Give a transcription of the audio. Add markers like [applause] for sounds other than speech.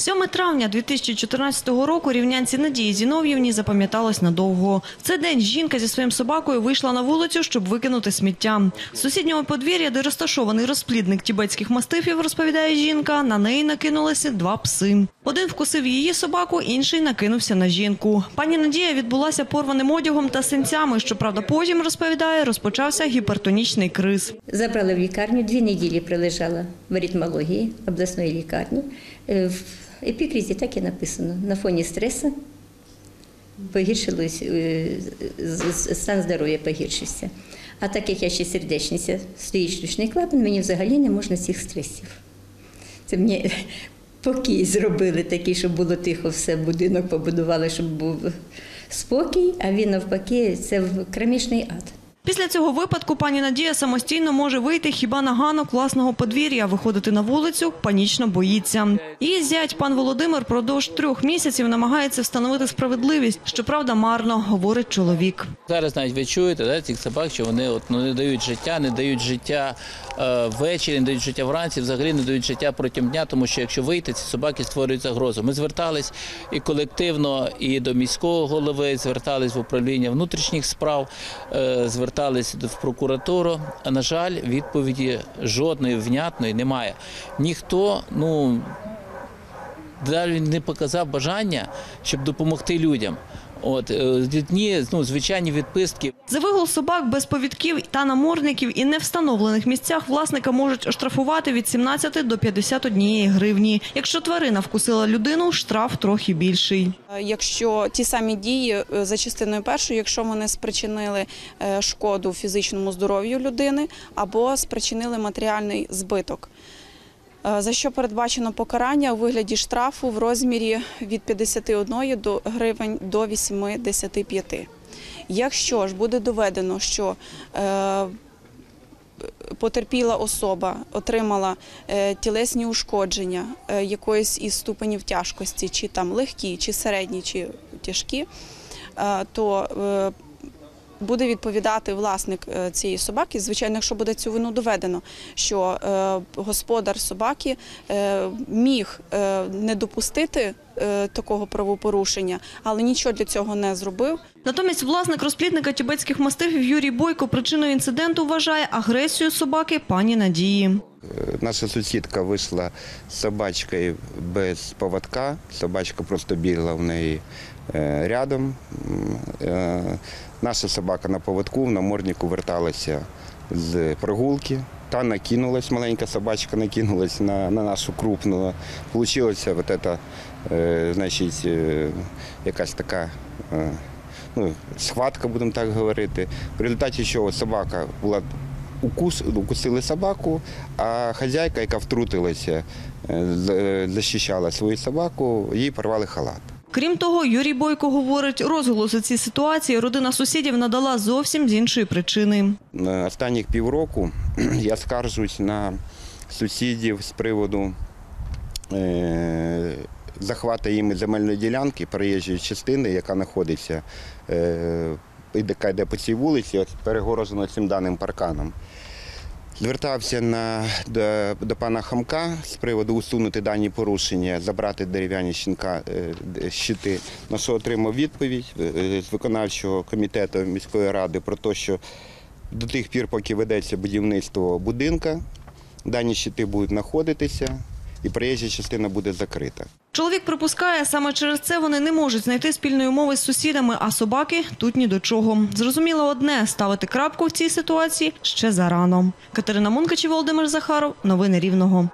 7 травня 2014 року рівнянці Надії Зінов'євні запам'яталось надовго. В цей день жінка зі своїм собакою вийшла на вулицю, щоб викинути сміття. З сусіднього подвір'я, де розташований розплідник тібетських мастифів, розповідає жінка, на неї накинулися два пси. Один вкусив її собаку, інший накинувся на жінку. Пані Надія відбулася порваним одягом та синцями. Щоправда, потім розповідає, розпочався гіпертонічний криз. Забрала в лікарню, дві неділі прилежала в аритмології обласної лікарні. В епікризі так і написано. На фоні стресу погіршилось, е, стан здоров'я погіршився. А так як я ще сердечниця, стоїть штучний клапан, мені взагалі не можна цих стресів. Це мені [laughs] покій зробили такий, щоб було тихо, все, будинок побудували, щоб був спокій, а він навпаки, це кромішний ад. Після цього випадку пані Надія самостійно може вийти хіба на ганок власного подвір'я, виходити на вулицю панічно боїться. Її зять пан Володимир продовж трьох місяців намагається встановити справедливість. Щоправда, марно говорить чоловік. Зараз навіть ви чуєте да, цих собак, що вони от, ну, не дають життя, не дають життя ввечері, не дають життя вранці, взагалі не дають життя протягом дня, тому що якщо вийти, ці собаки створюють загрозу. Ми звертались і колективно, і до міського голови, звертались в управління внутрішніх справ, е, звертались в прокуратуру. А на жаль, відповіді жодної внятної немає. Ніхто, ну далі не показав бажання, щоб допомогти людям. От е, одні, ну, звичайні відписки. За вигул собак без повідків та намордників і не встановлених місцях власника можуть оштрафувати від 17 до 51 гривні. Якщо тварина вкусила людину, штраф трохи більший. Якщо ті самі дії е, за частиною першою, якщо вони спричинили е, шкоду фізичному здоров'ю людини або спричинили матеріальний збиток. Е, За що передбачено покарання у вигляді штрафу в розмірі від 51 до гривень до 85. Якщо ж буде доведено, що е, потерпіла особа отримала е, тілесні ушкодження якоїсь із ступенів тяжкості, чи там легкі, чи середні, чи тяжкі, то буде відповідати власник е, цієї собаки. Звичайно, якщо буде цю вину доведено, що е, господар собаки е, міг не допустити такого правопорушення, але нічого для цього не зробив. Натомість власник розплідника тібетських мастифів Юрій Бойко причиною інциденту вважає агресію собаки пані Надії. Наша сусідка вийшла з собачкою без поводка. Собачка просто бігла в неї е, рядом. Е, Наша собака на поводку в наморднику верталася з прогулки. Та накинулась, маленька собачка накинулась на, на нашу крупну. Получилася вот это, е, значить, е, якась така е, ну, схватка, будемо так говорити. В результаті чого собака була укус, укусили собаку, а хазяйка, яка втрутилася, е, е, захищала свою собаку, їй порвали халат. Крім того, Юрій Бойко говорить, розголос у цій ситуації родина сусідів надала зовсім з іншої причини. Останніх півроку [clears throat] я скаржусь на сусідів з приводу захвату їм земельної ділянки, проїжджої частини, яка знаходиться е, яка йде по цій вулиці, перегорожена цим даним парканом. Звертався на, до, до пана Хамка з приводу усунути дані порушення, забрати дерев'яні щінка, е, щити, на що отримав відповідь е, з виконавчого комітету міської ради про те, що до тих пір, поки ведеться будівництво будинка, дані щити будуть знаходитися і проїжджа частина буде закрита. Чоловік припускає, саме через це вони не можуть знайти спільної мови з сусідами, а собаки тут ні до чого. Зрозуміло одне – ставити крапку в цій ситуації ще зарано. Катерина Мункач і Володимир Захаров. Новини Рівного.